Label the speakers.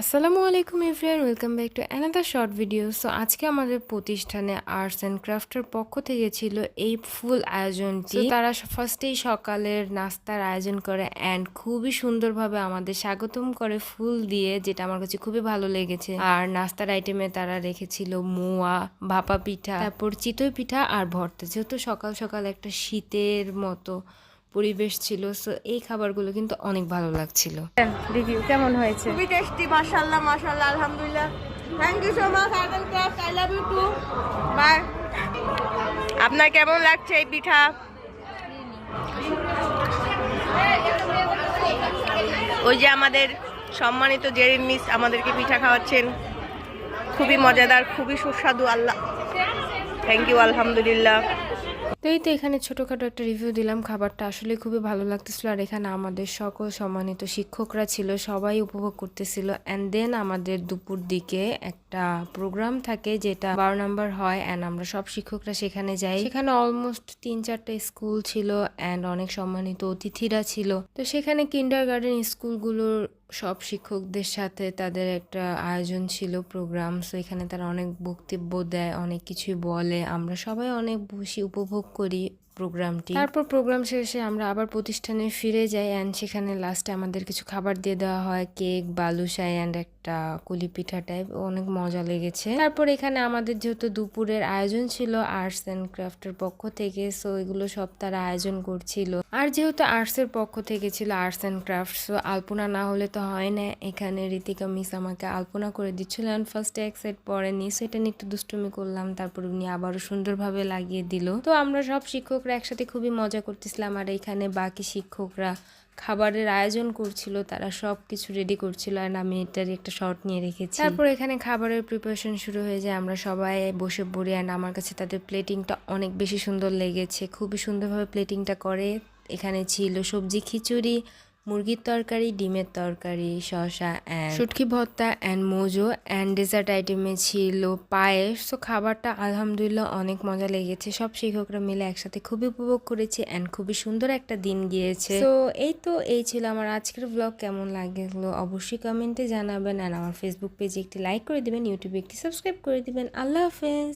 Speaker 1: আসসালামু আলাইকুম everyone welcome back to another short video so আজকে আমাদের প্রতিষ্ঠানে আর্টস অ্যান্ড ক্রাফটের পক্ষ থেকে ছিল এই ফুল আয়োজনটি। তারা ফার্স্টেই সকালের নাস্তার আয়োজন করে অ্যান্ড খুবই সুন্দরভাবে আমাদের স্বাগতম করে ফুল দিয়ে যেটা আমার কাছে খুবই ভালো লেগেছে। আর নাস্তার আইটেমে তারা রেখেছিল মোয়া ভাপা পিঠা তারপর চিতই পিঠা আর ভর্তা। যেহেতু সকাল সকাল একটা শীতের মতো পরিবেশ ছিল সো এই খাবারগুলো কিন্তু অনেক ভালো লাগছিল। রিভিউ কেমন হয়েছে?
Speaker 2: খুবই টেস্টি মাশাল্লাহ মাশাল্লাহ আলহামদুলিল্লাহ। Thank you so much art craft I love you too bye আপনার কেমন লাগছে এই পিঠা? ওই যে আমাদের সম্মানিত জেরিন মিস আমাদেরকে পিঠা খাওয়াচ্ছেন। খুবই মজাদার খুবই সুস্বাদু আল্লাহ। থ্যাংক ইউ আলহামদুলিল্লাহ।
Speaker 1: তো এই তো এখানে ছোটোখাটো একটা রিভিউ দিলাম। খাবারটা আসলে খুবই ভালো লাগতেছিল। আর এখানে আমাদের সকল সম্মানিত শিক্ষকরা ছিল, সবাই উপভোগ করতেছিল। অ্যান্ড দেন আমাদের দুপুর দিকে একটা প্রোগ্রাম থাকে যেটা বারো নাম্বার হয় অ্যান্ড আমরা সব শিক্ষকরা সেখানে যাই। সেখানে অলমোস্ট তিন চারটা স্কুল ছিল অ্যান্ড অনেক সম্মানিত অতিথিরা ছিল। তো সেখানে কিন্ডার গার্ডেন স্কুলগুলোর সব শিক্ষকদের সাথে তাদের একটা আয়োজন ছিল প্রোগ্রাম সো এখানে তারা অনেক বক্তব্য দেয়, অনেক কিছুই বলে। আমরা সবাই অনেক বসি উপভোগ করি। প্রোগ্রামটি। তারপর প্রোগ্রাম শেষে আমরা আবার প্রতিষ্ঠানে ফিরে যাই অ্যান্ড সেখানে লাস্টে আমাদের কিছু খাবার দিয়ে দেওয়া হয় কেক বালুশাই অ্যান্ড একটা কুলি পিঠা টাইপ অনেক মজা লেগেছে। তারপর এখানে আমাদের যেহেতু দুপুরের আয়োজন ছিল আর্টস অ্যান্ড ক্রাফটের পক্ষ থেকে সো এগুলো সব তারা আয়োজন করছিল। আর যেহেতু আর্টসের পক্ষ থেকে ছিল arts and craft so alpana না হলে তো হয় না। এখানে ঋতিকা মিস আমাকে আলপনা করে দিচ্ছিল অ্যান্ড ফার্স্টে এক সাইড পরেনি সো এটা নিয়ে একটু দুষ্টুমি করলাম, তারপর উনি আবারও সুন্দরভাবে লাগিয়ে দিল। তো আমরা সব শিক্ষকরা একসাথে খুবই মজা করতেছিলাম আর এখানে বাকি শিক্ষকরা খাবারের আয়োজন করছিল, তারা সব কিছু রেডি করছিল আর আমি এটার একটা শর্ট নিয়ে রেখেছি। তারপর এখানে খাবারের প্রিপারেশন শুরু হয়ে যায়, আমরা সবাই বসে পড়ি অ্যান্ড আমার কাছে তাদের প্লেটিংটা অনেক বেশি সুন্দর লেগেছে। খুবই সুন্দরভাবে প্লেটিংটা করে। এখানে ছিল সবজি খিচুড়ি মুরগির তরকারি ডিমের তরকারি শসা অ্যান্ড শুটকি ভর্তা অ্যান্ড মোজো অ্যান্ড ডেজার্ট আইটেমে ছিল পায়েস। তো খাবারটা আলহামদুলিল্লাহ অনেক মজা লেগেছে। সব শিক্ষকরা মিলে একসাথে খুবই উপভোগ করেছে অ্যান্ড খুবই সুন্দর একটা দিন গিয়েছে। তো এই তো এই ছিল আমার আজকের ব্লগ কেমন লাগল অবশ্যই কমেন্টে জানাবেন অ্যান্ড আমার ফেসবুক পেজে একটি লাইক করে দিবেন ইউটিউবে একটি সাবস্ক্রাইব করে দিবেন। আল্লাহ হাফেজ।